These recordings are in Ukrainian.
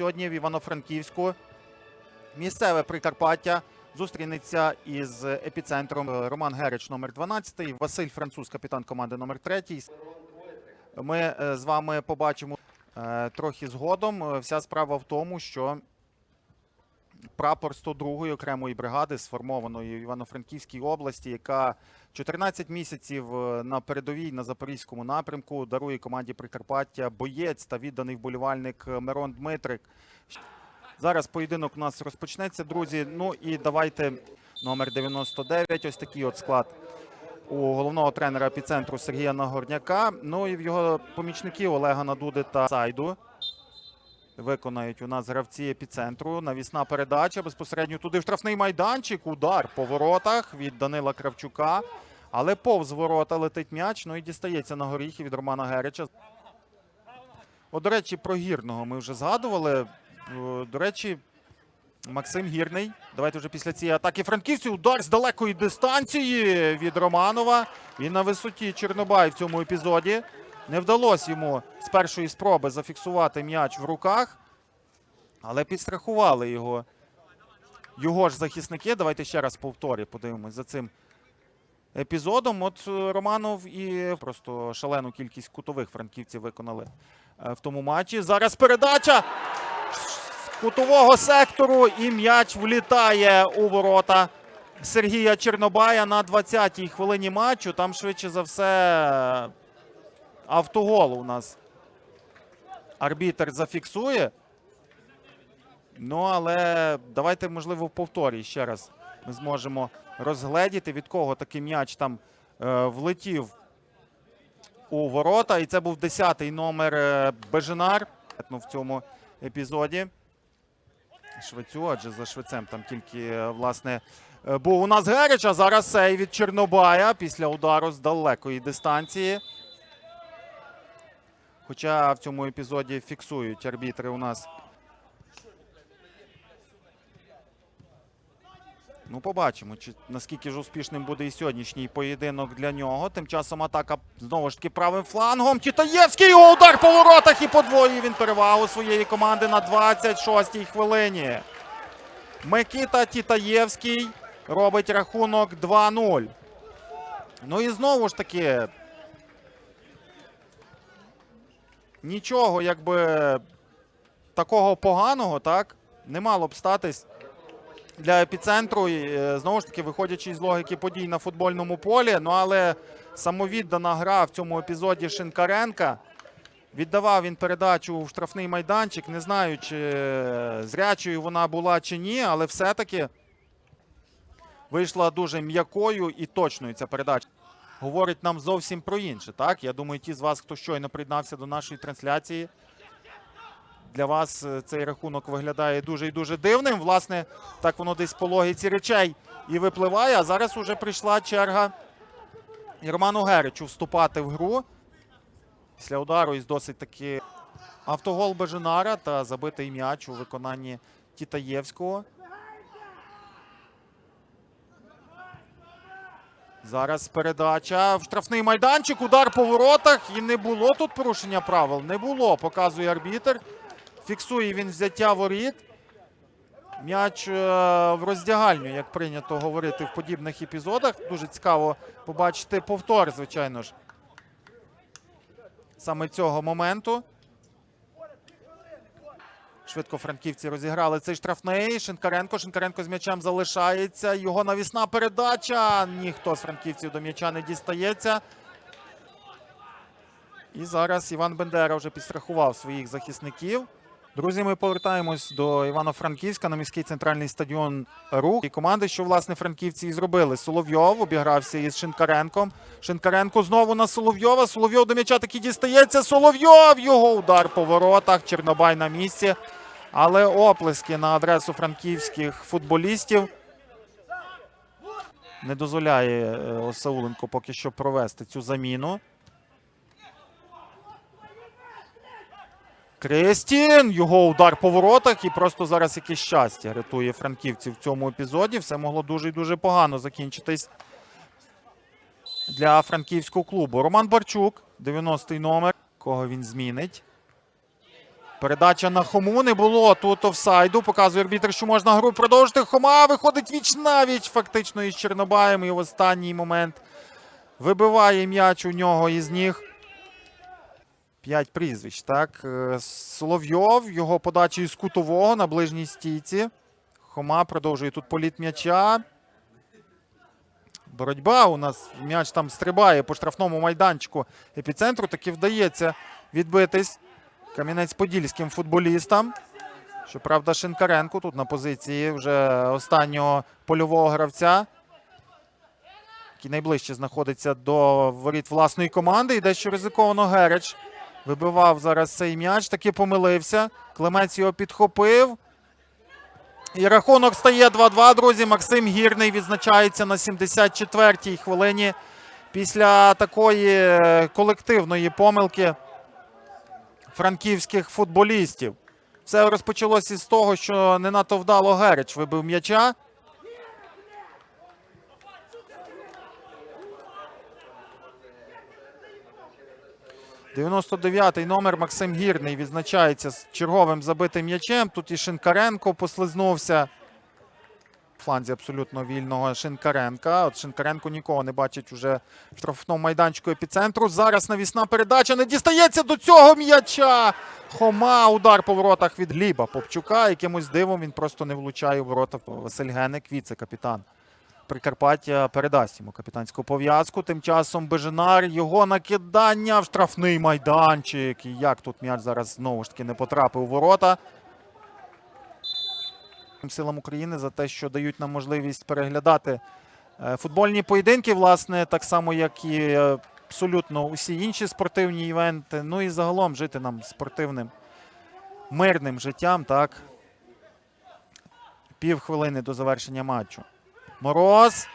сьогодні в Івано-Франківську. Місцеве Прикарпаття зустрінеться із епіцентром Роман Герич, номер 12, Василь Француз, капітан команди номер 3. Ми е, з вами побачимо е, трохи згодом. Вся справа в тому, що прапор 102-ї окремої бригади, сформованої в Івано-Франківській області, яка 14 місяців е, на передовій на запорізькому напрямку дарує команді Прикарпаття боєць та відданий вболівальник е, Мирон Дмитрик. Зараз поєдинок у нас розпочнеться, друзі. Ну і давайте номер 99. Ось такий от склад у головного тренера епіцентру Сергія Нагорняка. Ну і в його помічників Олега Надуди та Сайду. Виконають у нас гравці епіцентру. Навісна передача безпосередньо туди в штрафний майданчик. Удар по воротах від Данила Кравчука. Але повз ворота летить м'яч. Ну і дістається на горіхи від Романа Герича. От, до речі, про гірного ми вже згадували. До речі, Максим Гірний. Давайте вже після цієї атаки франківців. Удар з далекої дистанції від Романова. І на висоті Чорнобай в цьому епізоді. Не вдалося йому з першої спроби зафіксувати м'яч в руках, але підстрахували його. Його ж захисники. Давайте ще раз повторі подивимось за цим епізодом. От е, Романов і просто шалену кількість кутових франківців виконали е, в тому матчі. Зараз передача з кутового сектору і м'яч влітає у ворота Сергія Чернобая на 20-й хвилині матчу. Там швидше за все автогол у нас арбітер зафіксує. Ну, але давайте, можливо, в повторі ще раз ми зможемо розгледіти, від кого такий м'яч там е, влетів у ворота. І це був 10-й номер е, Беженар ну, в цьому епізоді. Швецю, адже за швецем там тільки, е, власне, е, був у нас Герич, а зараз сей від Чорнобая після удару з далекої дистанції. Хоча в цьому епізоді фіксують арбітри у нас. Ну, побачимо, чи наскільки ж успішним буде і сьогоднішній поєдинок для нього. Тим часом атака знову ж таки правим флангом. Тітаєвський його удар по воротах і подвоює він перевагу своєї команди на 26-й хвилині. Микита Тітаєвський робить рахунок 2-0. Ну і знову ж таки. Нічого, якби такого поганого, так, не мало б статись для епіцентру. І, е, знову ж таки, виходячи з логіки подій на футбольному полі. Ну але самовіддана гра в цьому епізоді Шинкаренка. Віддавав він передачу в штрафний майданчик. Не знаю, чи е, зрячою вона була чи ні, але все-таки вийшла дуже м'якою і точною ця передача. Говорить нам зовсім про інше. Так, я думаю, ті з вас, хто щойно приєднався до нашої трансляції, для вас е, цей рахунок виглядає дуже і дуже дивним. Власне, так воно десь по логіці речей і випливає. А зараз уже прийшла черга і Геричу вступати в гру. Після удару із досить таки автогол Беженара та забитий м'яч у виконанні Тітаєвського. Зараз передача в штрафний майданчик. Удар по воротах. І не було тут порушення правил. Не було, показує арбітер. Фіксує він взяття воріт. М'яч е, в роздягальню, як прийнято говорити в подібних епізодах. Дуже цікаво побачити повтор, звичайно ж. Саме цього моменту. Швидко франківці розіграли цей штрафний. Шинкаренко. Шинкаренко з м'ячем залишається. Його навісна передача. Ніхто з франківців до м'яча не дістається. І зараз Іван Бендера вже підстрахував своїх захисників. Друзі, ми повертаємось до Івано-Франківська на міський центральний стадіон Рух. І команди, що власне франківці і зробили. Соловйов обігрався із Шинкаренком. Шинкаренко знову на Соловйова. Соловйов до м'яча таки дістається. Соловйов! Його удар по воротах. Чернобай на місці. Але оплески на адресу франківських футболістів не дозволяє е, Осауленко поки що провести цю заміну. Крестін, його удар по воротах і просто зараз якесь щастя рятує франківців в цьому епізоді. Все могло дуже і дуже погано закінчитись для франківського клубу. Роман Барчук, 90-й номер. Кого він змінить? Передача на Хому не було. Тут офсайду. Показує арбітр, що можна гру продовжити. Хома виходить віч навіч фактично із Чорнобаєм. І в останній момент вибиває м'яч у нього із ніг. П'ять прізвищ. Так. Е, Соловйов, його подача із кутового на ближній стійці. Хома продовжує тут політ м'яча. Боротьба у нас м'яч там стрибає по штрафному майданчику епіцентру. Таки вдається відбитись кам'янець-подільським футболістам. Щоправда, Шинкаренко тут на позиції вже останнього польового гравця, який найближче знаходиться до воріт власної команди. І дещо ризиковано Гереч вибивав зараз цей м'яч. Таки помилився. Клемець його підхопив. І рахунок стає 2-2, друзі. Максим Гірний відзначається на 74-й хвилині після такої е, колективної помилки франківських футболістів. Все розпочалося з того, що не надто вдало Герич вибив м'яча. Дев'яносто дев'ятий номер Максим Гірний відзначається з черговим забитим м'ячем. Тут і Шинкаренко послизнувся. Фланзі абсолютно вільного Шинкаренка. От Шинкаренко нікого не бачить уже в штрафному майданчику епіцентру. Зараз навісна передача не дістається до цього м'яча. Хома удар по воротах від Гліба Попчука. Якимось дивом він просто не влучає у ворота. Василь Генек, віце-капітан Прикарпаття, передасть йому капітанську пов'язку. Тим часом Беженар, його накидання в штрафний майданчик. І як тут м'яч зараз знову ж таки не потрапив у ворота. Силам України за те, що дають нам можливість переглядати е, футбольні поєдинки, власне, так само, як і е, абсолютно усі інші спортивні івенти. Ну і загалом жити нам спортивним мирним життям, так. Пів хвилини до завершення матчу. Мороз.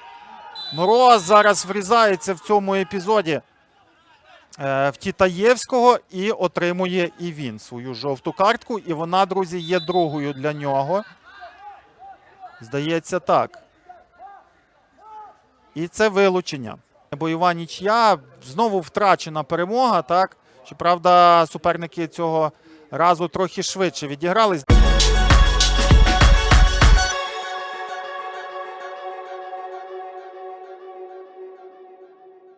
Мороз зараз врізається в цьому епізоді е, в Тітаєвського і отримує і він свою жовту картку. І вона, друзі, є другою для нього. Здається, так. І це вилучення. Бойова нічия. Знову втрачена перемога. Так. Щоправда, суперники цього разу трохи швидше відігрались.